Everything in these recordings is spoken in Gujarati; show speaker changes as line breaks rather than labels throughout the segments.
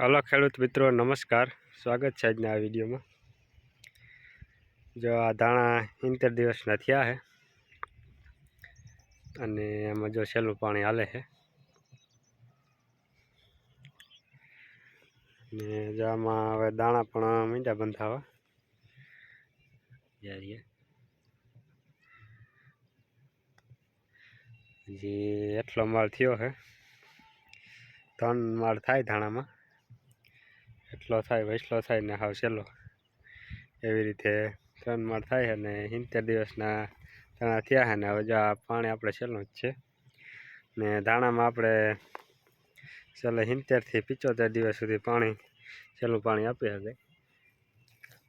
હલો ખેડૂત મિત્રો, નમસ્કાર. સ્વાગત છે આજના આ વિડીયોમાં. જો આ ધાણા ઇન્તેર દિવસના થયા છે અને એમાં જો છેલ્લું પાણી હાલે છે. ને જો આમાં હવે દાણા પણ મીંડા બંધાવા જ્યારે હજી એટલો માળ થયો છે, ત્રણ માળ થાય ધાણામાં. એટલો થાય, વૈસલો થાય ને હાવ છેલ્લો. એવી રીતે ત્રણ માળ થાય અને સિત્તેર દિવસના ધાણા થયા અને હવે જો આ પાણી આપણે છેલ્લું જ છે. ને ધાણામાં આપણે છેલ્લે સિત્તેરથી પિચોતેર દિવસ સુધી પાણી, છેલ્લું પાણી આપી શકે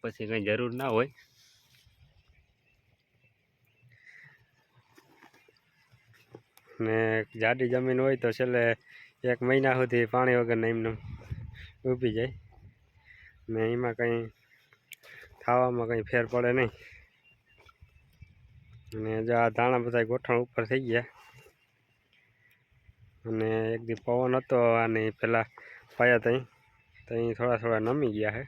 પછી કંઈ જરૂર ના હોય. ને જાડી જમીન હોય તો છેલ્લે એક મહિના સુધી પાણી વગર એમને ઊભી જાય. ને એમાં કંઈ ખાવામાં કંઈ ફેર પડે નહીં. અને જો આ ધાણા બધા ગોઠણ ઉપર થઈ ગયા. અને એક દી પવન હતો અને પેલા પાયા ત્યાં ત્યાં થોડા થોડા નમી ગયા છે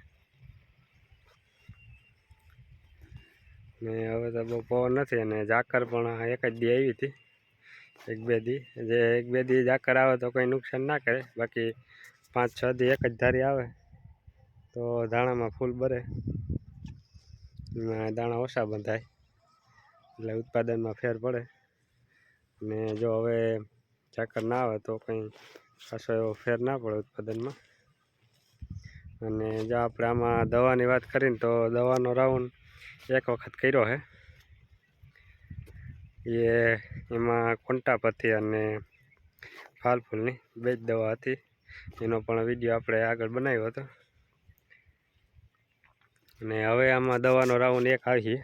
ને હવે તો બહુ પવન નથી અને ઝાકર પણ એક જ દી આવી હતી. એક બે દી, જે એક બે દી ઝાકર આવે તો કંઈ નુકસાન ના કરે. બાકી પાંચ છ દી એક જ ધારી આવે. તો દાણામાં ફૂલ ભરે દાણા ઓછા બંધાય. એટલે ઉત્પાદનમાં ફેર પડે. ને જો હવે ચાકર ના આવે તો કંઈ ખાસો એવો ફેર ના પડે ઉત્પાદનમાં. અને જો આપણે આમાં દવાની વાત કરીને તો દવાનો રાઉન્ડ એક વખત કર્યો છે એ એમાં કોન્ટા પરથી અને ફાલફૂલની બે જ દવા હતી. એનો પણ વીડિયો આપણે આગળ બનાવ્યો હતો. અને હવે આમાં દવાનો રાઉન્ડ એક આવીએ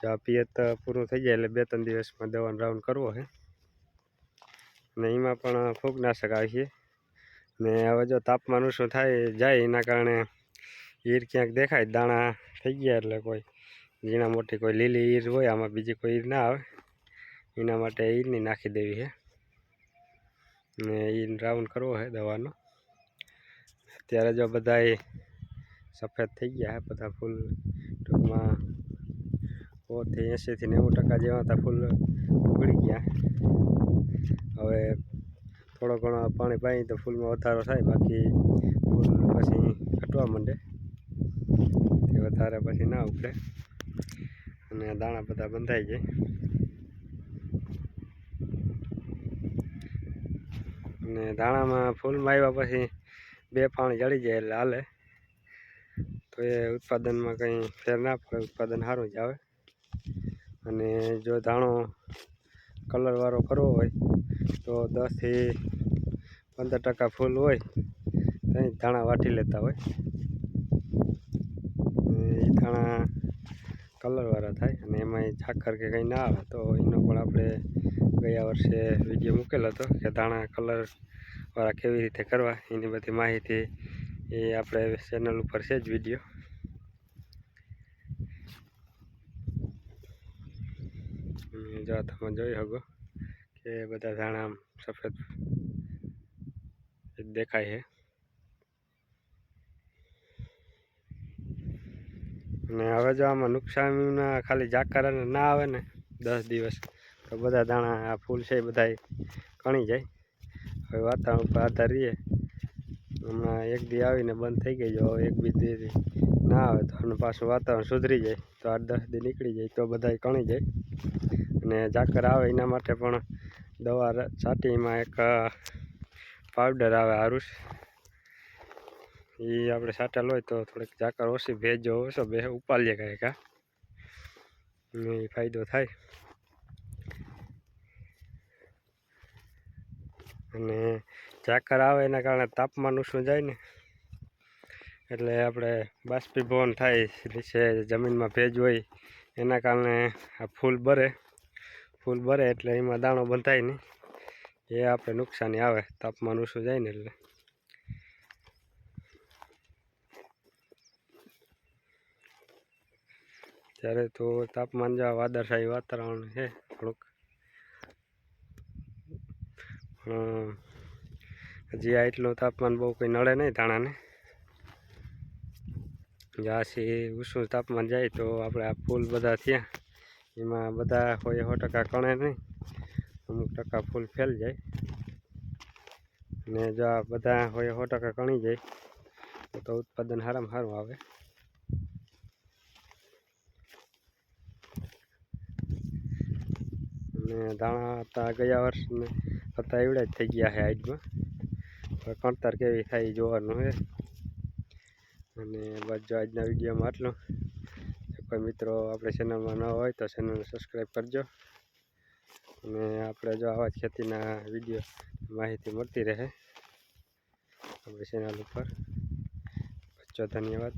જો આ પિયત પૂરું થઈ જાય એટલે બે ત્રણ દિવસમાં દવાનો રાઉન્ડ કરવો છે. અને એમાં પણ ફૂગનાશક આવીએ ને હવે જો તાપમાન ઓછું થાય, જાય એના કારણે ઈર ક્યાંક દેખાય, દાણા થઈ ગયા એટલે કોઈ ઝીણા મોટી કોઈ લીલી ઈર હોય, આમાં બીજી કોઈ ઈર ના આવે. એના માટે ઈરની નાખી દેવી છે. ને ઈર રાઉન્ડ કરવો છે દવાનો. અત્યારે જો બધા સફેદ થઈ ગયા છે બધા ફૂલ. ટૂંકમાં સોથી એંશીથી નેવું ટકા જેવા હતા ફૂલ ઉગડી ગયા હવે થોડો ઘણો પાણી પાઈ તો ફૂલમાં વધારો થાય, બાકી ફૂલ પછી ઘટવા માંડે. તે વધારે પછી ના ઉકળે અને દાણા બધા બંધાઈ જાય. અને દાણામાં ફૂલમાં આવ્યા પછી બે પાણી જળી જાય એટલે હાલે. તો એ ઉત્પાદનમાં કંઈ ફેર ના પડે, ઉત્પાદન સારું જ આવે. અને જો ધાણો કલરવાળો કરવો હોય, તો દસથી પંદર ટકા ફૂલ હોય તો ધાણા વાટી લેતા હોય. એ ધાણા કલરવાળા થાય, અને એમાં ઝાકર કે કંઈ ના આવે, તો એનો પણ આપણે ગયા વર્ષે વીડિયો મૂકેલો હતો કે ધાણા કલરવાળા કેવી રીતે કરવા, એની બધી માહિતી એ આપણે ચેનલ ઉપર છે જ વીડિયો જો તમે જોઈ શકો કે બધા ધાણા આમ સફેદ દેખાય છે. અને હવે જો આમાં નુકસાનના ખાલી જાકર ના આવે ને દસ દિવસ, તો બધા દાણા આ ફૂલ છે બધા કણી જાય. હવે વાતાવરણ ઉપર આધાર રહીએ હમણાં એક દી આવીને બંધ થઈ ગઈ જો એક બી દી ના આવે. તો અને પાછું વાતાવરણ સુધરી જાય. તો આઠ દસ દી નીકળી જાય, તો બધા કણી જાય. અને ઝાકર આવે એના માટે પણ દવા છાટીમાં એક પાવડર આવે આરુષ એ આપણે છાંટેલ હોય તો થોડીક ઝાકર ઓછી ભેજ, ઓછો બે ઉપાડીએ કાંઈક, હા. એ ફાયદો થાય. અને ઝાકર આવે એના કારણે તાપમાન ઓછું જાય ને. એટલે આપણે બાષ્પીભવન થાય, નીચે જમીનમાં ભેજ હોય, એના કારણે આ ફૂલ ભરે ફૂલ ભરે એટલે એમાં દાણો બંધાય નહીં. એ આપણે નુકસાની આવે, તાપમાન ઓછું જાય ને એટલે. ત્યારે તો તાપમાન જેવા વાદળશાહી વાતાવરણ છે થોડુંક. હજી આ તાપમાન બહુ કોઈ નડે નહીં ધાણાને. જ્યાંથી ઉષ્ણ તાપમાન જાય તો આપણે આ ફૂલ બધા થયા. એમાં બધા હોય સો ટકા કણે નહીં. અમુક ટકા ફૂલ ફેલ જાય. ને જો આ બધા હોય સો ટકા કણી જાય, તો ઉત્પાદન સારામાં સારું આવે. અને દાણા હતા ગયા વર્ષને હતા એવડા જ થઈ ગયા છે હવે કણતર કેવી થાય જોવાનું છે અને બસ જો આજના વિડીયોમાં આટલું. કોઈ મિત્રો આપણે ચેનલમાં ન હોય તો ચેનલને સબસ્ક્રાઈબ કરજો. અને આપણે જો આવા જ ખેતીના વીડિયો માહિતી મળતી રહે આપણી ચેનલ ઉપર. બચ્ચો ધન્યવાદ.